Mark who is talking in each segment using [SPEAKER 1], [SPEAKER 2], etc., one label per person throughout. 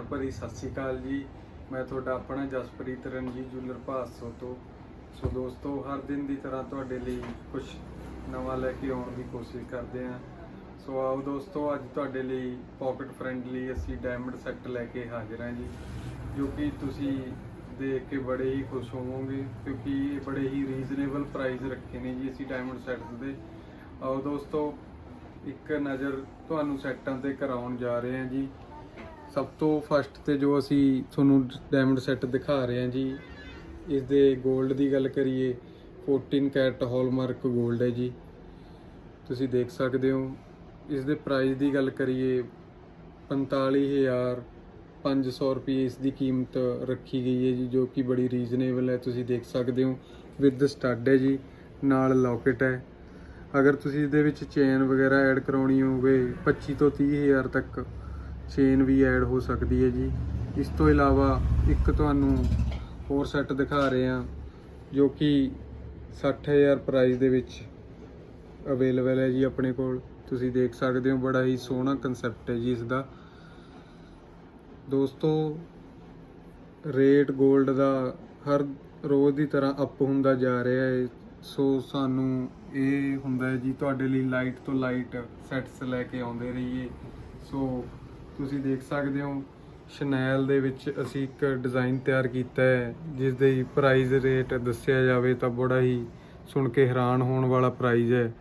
[SPEAKER 1] ਪਿਆਰ ਭਰੀ ਸਤਿ ਸ਼੍ਰੀ ਅਕਾਲ ਜੀ। ਮੈਂ ਤੁਹਾਡਾ ਆਪਣਾ ਜਸਪ੍ਰੀਤ ਰਣਜੀਤ ਜੁਲਰ ਭਾਸੋ ਤੋਂ। ਸੋ ਦੋਸਤੋ, ਹਰ ਦਿਨ ਦੀ ਤਰ੍ਹਾਂ ਤੁਹਾਡੇ ਲਈ ਕੁਝ ਨਵਾਂ ਲੈ ਕੇ ਆਉਣ ਦੀ ਕੋਸ਼ਿਸ਼ ਕਰਦੇ ਹਾਂ। ਸੋ ਆਓ ਦੋਸਤੋ, ਅੱਜ ਤੁਹਾਡੇ ਲਈ ਪਾਕਟ ਫ੍ਰੈਂਡਲੀ ਅਸੀਂ ਡਾਇਮੰਡ ਸੈੱਟ ਲੈ ਕੇ ਹਾਜ਼ਰ ਹਾਂ ਜੀ, ਜੋ ਕਿ ਤੁਸੀਂ ਦੇਖ ਕੇ ਬੜੇ ਹੀ ਖੁਸ਼ ਹੋਵੋਗੇ, ਕਿਉਂਕਿ ਇਹ ਬੜੇ ਹੀ ਰੀਜ਼ਨੇਬਲ ਪ੍ਰਾਈਸ ਰੱਖੇ ਨੇ ਜੀ ਅਸੀਂ ਡਾਇਮੰਡ ਸੈੱਟਸ ਦੇ। ਆਓ ਦੋਸਤੋ, ਇੱਕ ਨਜ਼ਰ ਤੁਹਾਨੂੰ ਸੈੱਟਾਂ ਤੇ ਕਰਾਉਣ ਜਾ ਰਹੇ ਹਾਂ ਜੀ। ਸਭ ਤੋਂ ਫਸਟ ਤੇ ਜੋ ਅਸੀਂ ਤੁਹਾਨੂੰ ਡਾਇਮੰਡ ਸੈੱਟ ਦਿਖਾ ਰਹੇ ਹਾਂ ਜੀ ਇਸ ਦੇ 골ਡ ਦੀ ਗੱਲ ਕਰੀਏ 14 ਕੈਰਟ ਹਾਲਮਾਰਕ 골ਡ ਹੈ ਜੀ। ਤੁਸੀਂ ਦੇਖ ਸਕਦੇ ਹੋ ਇਸ ਦੇ ਪ੍ਰਾਈਸ ਦੀ ਗੱਲ ਕਰੀਏ 45500 ਰੁਪਏ ਇਸ ਦੀ ਕੀਮਤ ਰੱਖੀ ਗਈ ਹੈ ਜੀ, ਜੋ ਕਿ ਬੜੀ ਰੀਜ਼ਨੇਬਲ ਹੈ। ਤੁਸੀਂ ਦੇਖ ਸਕਦੇ ਹੋ ਵਿਦ ਸਟੱਡ ਹੈ ਜੀ, ਨਾਲ ਲੋਕਟ ਹੈ। ਅਗਰ ਤੁਸੀਂ ਇਹਦੇ ਵਿੱਚ ਚੇਨ ਵਗੈਰਾ ਐਡ ਕਰਾਉਣੀ ਹੋਵੇ 25 ਤੋਂ 30000 ਤੱਕ ਚੇਨ ਵੀ ਐਡ ਹੋ ਸਕਦੀ ਹੈ ਜੀ। ਇਸ ਤੋਂ ਇਲਾਵਾ ਇੱਕ ਤੁਹਾਨੂੰ ਹੋਰ ਸੈੱਟ ਦਿਖਾ ਰਹੇ ਹਾਂ, ਜੋ ਕਿ 60000 ਪ੍ਰਾਈਸ ਦੇ ਵਿੱਚ ਅਵੇਲੇਬਲ ਹੈ ਜੀ ਆਪਣੇ ਕੋਲ। ਤੁਸੀਂ ਦੇਖ ਸਕਦੇ ਹੋ, ਬੜਾ ਹੀ ਸੋਹਣਾ ਕਨਸੈਪਟ ਹੈ ਜੀ ਇਸ ਦਾ ਦੋਸਤੋ ਰੇਟ 골ਡ ਦਾ ਹਰ ਰੋਜ਼ ਦੀ ਤਰ੍ਹਾਂ ਅਪ ਹੁੰਦਾ ਜਾ ਰਿਹਾ ਹੈ। ਸੋ ਸਾਨੂੰ ਇਹ ਹੁੰਦਾ ਹੈ ਜੀ, ਤੁਹਾਡੇ ਲਈ ਲਾਈਟ ਤੋਂ ਲਾਈਟ ਸੈਟਸ ਲੈ ਕੇ ਆਉਂਦੇ ਰਹੀਏ। ਸੋ ਤੁਸੀਂ ਦੇਖ ਸਕਦੇ ਹੋ ਸ਼ਨੈਲ ਦੇ ਵਿੱਚ ਅਸੀਂ ਇੱਕ ਡਿਜ਼ਾਈਨ ਤਿਆਰ ਕੀਤਾ ਹੈ ਜਿਸ ਦੇ ਪ੍ਰਾਈਸ ਰੇਟ ਦੱਸਿਆ ਜਾਵੇ ਤਾਂ ਬੜਾ ਹੀ ਸੁਣ ਕੇ ਹੈਰਾਨ ਹੋਣ ਵਾਲਾ ਪ੍ਰਾਈਸ ਹੈ।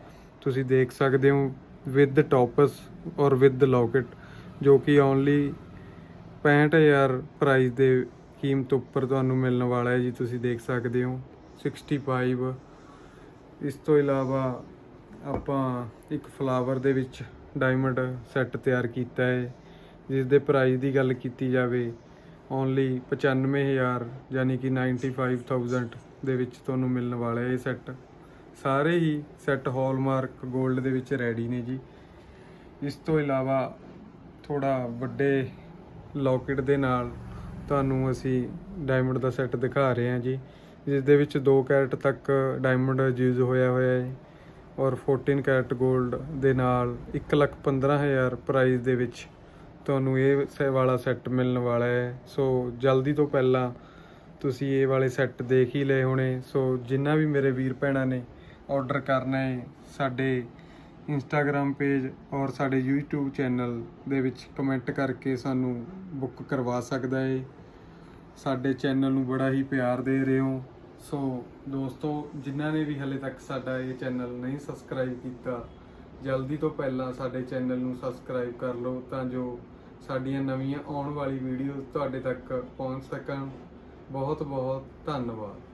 [SPEAKER 1] ਤੁਸੀਂ ਦੇਖ ਸਕਦੇ ਹੋ ਵਿਦ ਟੌਪਸ ਔਰ ਵਿਦ ਲੌਕਟ ਜੋ ਕਿ ਓਨਲੀ 65000 ਪ੍ਰਾਈਸ ਦੇ ਕੀਮਤ ਉੱਪਰ ਤੁਹਾਨੂੰ ਮਿਲਣ ਵਾਲਾ ਹੈ ਜੀ, ਤੁਸੀਂ ਦੇਖ ਸਕਦੇ ਹੋ 65 ਇਸ ਤੋਂ ਇਲਾਵਾ ਆਪਾਂ ਇੱਕ ਫਲਾਵਰ ਦੇ ਵਿੱਚ ਡਾਇਮੰਡ ਸੈੱਟ ਤਿਆਰ ਕੀਤਾ ਹੈ। ਜਿਸ ਦੇ ਪ੍ਰਾਈਸ ਦੀ ਗੱਲ ਕੀਤੀ ਜਾਵੇ ਓਨਲੀ 95000 ਯਾਨੀ ਕਿ 95000 ਦੇ ਵਿੱਚ ਤੁਹਾਨੂੰ ਮਿਲਣ ਵਾਲਾ ਹੈ ਇਹ ਸੈੱਟ ਸਾਰੇ ਹੀ ਸੈੱਟ ਹਾਲਮਾਰਕ 골ਡ ਦੇ ਵਿੱਚ ਰੈਡੀ ਨੇ ਜੀ। ਇਸ ਤੋਂ ਇਲਾਵਾ ਥੋੜਾ ਵੱਡੇ ਲੌਕਟ ਦੇ ਨਾਲ ਤੁਹਾਨੂੰ ਅਸੀਂ ਡਾਇਮੰਡ ਦਾ ਸੈੱਟ ਦਿਖਾ ਰਹੇ ਹਾਂ ਜੀ। ਜਿਸ ਦੇ ਵਿੱਚ 2 ਕੈਰਟ ਤੱਕ ਡਾਇਮੰਡ ਯੂਜ਼ ਹੋਇਆ ਹੋਇਆ ਹੈ ਔਰ 14 ਕੈਰਟ 골ਡ ਦੇ ਨਾਲ 115000 ਪ੍ਰਾਈਸ ਦੇ ਵਿੱਚ ਤੁਹਾਨੂੰ ਇਹ ਸੇ, ਵਾਲਾ ਸੈੱਟ ਮਿਲਣ ਵਾਲਾ ਹੈ। ਸੋ ਜਲਦੀ ਤੋਂ ਪਹਿਲਾਂ ਤੁਸੀਂ ਇਹ ਵਾਲੇ ਸੈੱਟ ਦੇਖ ਹੀ ਲਏ ਹੋਣੇ। ਸੋ ਜਿੰਨਾ ਵੀ ਮੇਰੇ ਵੀਰ ਭੈਣਾਂ ਨੇ ਆਰਡਰ ਕਰਨਾ ਹੈ, ਸਾਡੇ ਇੰਸਟਾਗ੍ਰam ਪੇਜ ਔਰ ਸਾਡੇ YouTube ਚੈਨਲ ਦੇ ਵਿੱਚ ਕਮੈਂਟ ਕਰਕੇ ਸਾਨੂੰ ਬੁੱਕ ਕਰਵਾ ਸਕਦਾ ਹੈ ਸਾਡੇ ਚੈਨਲ ਨੂੰ ਬੜਾ ਹੀ ਪਿਆਰ ਦੇ ਰਹੇ ਹੋ। ਸੋ ਦੋਸਤੋ ਜਿਨ੍ਹਾਂ ਨੇ ਵੀ ਹਲੇ ਤੱਕ ਸਾਡਾ ਇਹ ਚੈਨਲ ਨਹੀਂ ਸਬਸਕ੍ਰਾਈਬ ਕੀਤਾ, ਜਲਦੀ ਤੋਂ ਪਹਿਲਾਂ ਸਾਡੇ ਚੈਨਲ ਨੂੰ ਸਬਸਕ੍ਰਾਈਬ ਕਰ ਲਓ ਤਾਂ ਜੋ ਸਾਡੀਆਂ ਨਵੀਆਂ ਆਉਣ ਵਾਲੀ ਵੀਡੀਓਜ਼ ਤੁਹਾਡੇ ਤੱਕ ਪਹੁੰਚ ਸਕਣ। ਬਹੁਤ ਬਹੁਤ ਧੰਨਵਾਦ।